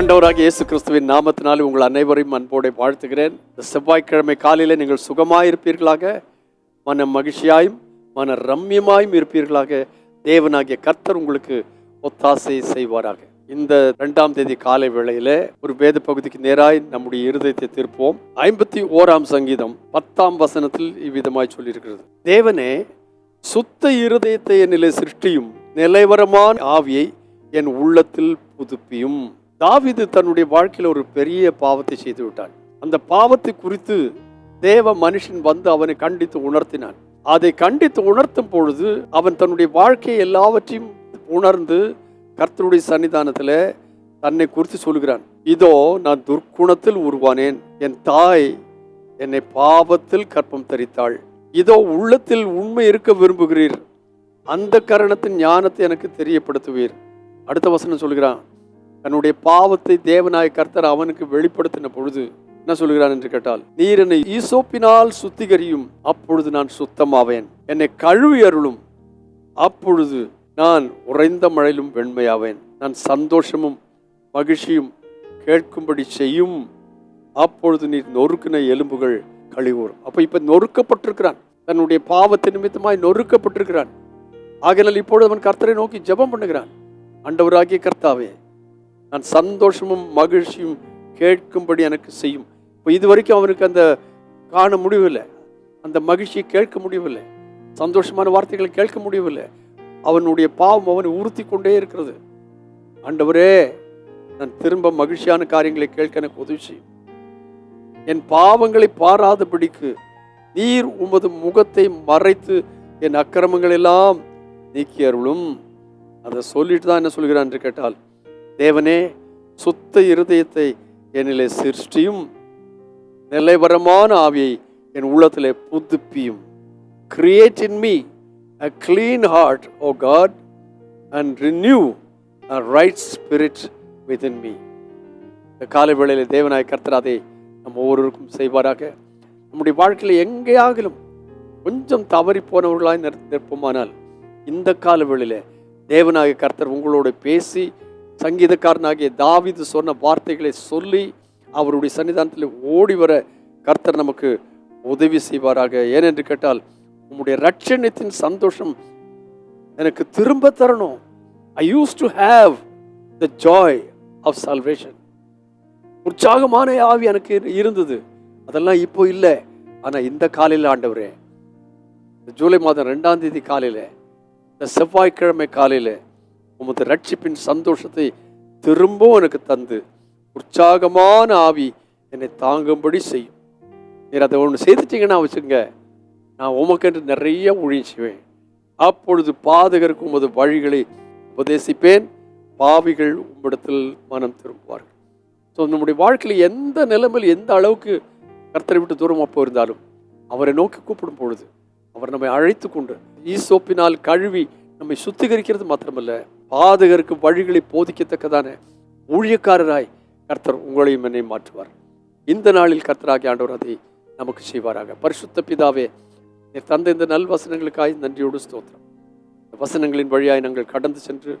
ஆண்டவராகிய இயேசு கிறிஸ்துவின் நாமத்தினாலே உங்கள் அனைவரையும் அன்போடு வாழ்த்துகிறேன். இந்த செவ்வாய்க்கிழமை காலையில் நீங்கள் சுகமாயிருப்பீர்களாக மன மகிழ்ச்சியாயும் மன ரம்யமாயும் இருப்பீர்களாக. தேவனாகிய கர்த்தர் உங்களுக்கு ஒத்தாசை செய்வாராக. இந்த ரெண்டாம் தேதி காலை வேளையில ஒரு வேத பகுதிக்கு நேராய் நம்முடைய இருதயத்தை திருப்போம் ஐம்பத்தி ஓராம் சங்கீதம் பத்தாம் வசனத்தில் இவ்விதமாய் சொல்லியிருக்கிறது. தேவனே சுத்த இருதயத்தை என்னிலே சிருஷ்டியும் நிலைவரமான ஆவியை என் உள்ளத்தில் புதுப்பியும். தாவிது தன்னுடைய வாழ்க்கையில் ஒரு பெரிய பாவத்தை செய்து விட்டான். அந்த பாவத்தை குறித்து தேவ மனுஷன் வந்து அவனை கண்டித்து உணர்த்தினான். அதை கண்டித்து உணர்த்தும் பொழுது அவன் தன்னுடைய வாழ்க்கையை எல்லாவற்றையும் உணர்ந்து கர்த்தருடைய சன்னிதானத்தில் தன்னை குறித்து சொல்கிறான் இதோ நான் துர்க்குணத்தில் உருவானேன். என் தாய் என்னை பாவத்தில் கற்பம் தரித்தாள். இதோ உள்ளத்தில் உண்மை இருக்க விரும்புகிறீர். அந்த கரணத்தின் ஞானத்தை எனக்கு தெரியப்படுத்துவீர். அடுத்த வசனம் சொல்கிறான் தன்னுடைய பாவத்தை தேவனாய கர்த்தர் அவனுக்கு வெளிப்படுத்தின பொழுது என்ன சொல்கிறான் என்று கேட்டால் நீர் என்னை ஈசோப்பினால் சுத்திகரியும் அப்பொழுது நான் சுத்தமாவேன். என்னை கழுவி அருளும் அப்பொழுது நான் உறைந்த மழையிலும் வெண்மையாவேன். நான் சந்தோஷமும் மகிழ்ச்சியும் கேட்கும்படி செய்யும். அப்பொழுது நீர் நொறுக்கின எலும்புகள் கழிவுறும் அப்போ இப்போ நொறுக்கப்பட்டிருக்கிறான். தன்னுடைய பாவத்தை நிமித்தமாய் நொறுக்கப்பட்டிருக்கிறான். ஆகையால் இப்பொழுது அவன் கர்த்தரை நோக்கி ஜெபம் பண்ணுகிறான். அண்டவராகிய கர்த்தாவே நான் சந்தோஷமும் மகிழ்ச்சியும் கேட்கும்படி எனக்கு செய்யும். இப்போ இது வரைக்கும் அவனுக்கு அந்த காண முடியவில்லை. அந்த மகிழ்ச்சியை கேட்க முடியவில்லை. சந்தோஷமான வார்த்தைகளை கேட்க முடியவில்லை. அவனுடைய பாவம் அவனை உறுத்தி கொண்டே இருக்கிறது. ஆண்டவரே நான் திரும்ப மகிழ்ச்சியான காரியங்களை கேட்க எனக்கு உதவி செய்யும் என் பாவங்களை பாராதபடிக்கு நீர் உமது முகத்தை மறைத்து என் அக்கிரமங்கள் எல்லாம் நீக்கி அருளும். அதை சொல்லிட்டு தான் என்ன சொல்கிறான் என்று கேட்டால் தேவனே சுத்த இருதயத்தை என்னிலே சிருஷ்டியும் நிலைவரமான ஆவியை என் உள்ளத்திலே புதுப்பியும். Create in me a clean heart O God and renew a right spirit within me இந்த காலை வேளையில் தேவனாய் கர்த்தர் அதை நம்ம ஒவ்வொருவருக்கும் செய்வாராக. நம்முடைய வாழ்க்கையில் எங்கேயாகிலும் கொஞ்சம் தவறி போனவர்களாய் நிற்போமானால் இந்த கால வேளையில் தேவனாகிய கர்த்தர் உங்களோட பேசி சங்கீதக்காரனாகிய தாவிது சொன்ன வார்த்தைகளை சொல்லி அவருடைய சன்னிதானத்தில் ஓடி வர கர்த்தர் நமக்கு உதவி செய்வாராக. ஏனென்று கேட்டால் உம்முடைய ரட்சணத்தின் சந்தோஷம் எனக்கு திரும்ப தரணும். I use to have the joy of salvation உற்சாகமான ஆவி எனக்கு இரு- இருந்தது. அதெல்லாம் இப்போ இல்லை. ஆனால் இந்த காலையில் ஆண்டவரே ஜூலை மாதம் ரெண்டாம் தேதி காலையில் இந்த செவ்வாய்க்கிழமை காலையில் உமது ரட்சிப்பின் சந்தோஷத்தை திரும்பவும் எனக்கு தந்து. உற்சாகமான ஆவி என்னை தாங்கும்படி செய்யும். நீர் அதை ஒன்று செய்துட்டீங்கன்னா வச்சுங்க நான் உமக்கென்று நிறைய ஊழியம் செய்வேன். அப்பொழுது பாதகருக்கு உமது வழிகளை உபதேசிப்பேன். பாவிகள் உம்மிடத்தில் மனம் திரும்புவார்கள். ஸோ நம்முடைய வாழ்க்கையில் எந்த நிலைமையில் எந்த அளவுக்கு கர்த்தரை விட்டு தூரமாக போயிருந்தாலும் அவரை நோக்கி கூப்பிடும் பொழுது அவர் நம்மை அழைத்து கொண்டு ஈசோப்பினால் கழுவி நம்மை சுத்திகரிக்கிறது மாத்திரமல்ல பாதகருக்கு வழிகளை போதிக்கத்தக்கதான. ஊழியக்காரராய் கர்த்தர் உங்களையும் என்னை மாற்றுவார். இந்த நாளில் கர்த்தராகி ஆண்டவர் அதை நமக்கு செய்வாராக. பரிசுத்த பிதாவே தந்த இந்த நல் வசனங்களுக்காய் நன்றியோடு ஸ்தோத்திரம். இந்த வசனங்களின் வழியாய் நாங்கள் கடந்து சென்று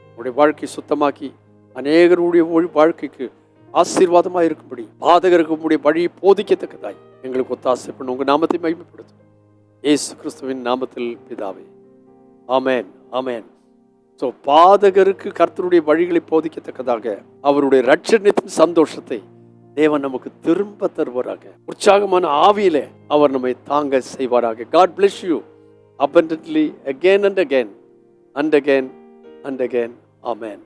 உங்களுடைய வாழ்க்கை சுத்தமாக்கி அநேகருடைய ஒழி- வாழ்க்கைக்கு ஆசீர்வாதமாக இருக்கும்படி பாதகருக்கு உங்களுடைய வழியை போதிக்கத்தக்கதாய் எங்களுக்கு ஒத்தாசை பண்ண உங்கள் நாமத்தை மகிமைப்படுத்தும் ஏசு கிறிஸ்துவின் நாமத்தில் பிதாவே. ஆமேன் ஆமேன். ஸோ பாதகருக்கு கர்த்தருடைய வழிகளை போதிக்கத்தக்கதாக அவருடைய ரட்சணத்தின் சந்தோஷத்தை தேவன் நமக்கு திரும்ப தருவாராக. உற்சாகமான ஆவியில அவர் நம்மை தாங்க செய்வாராக. God bless you abundantly again and again and again and again. Amen.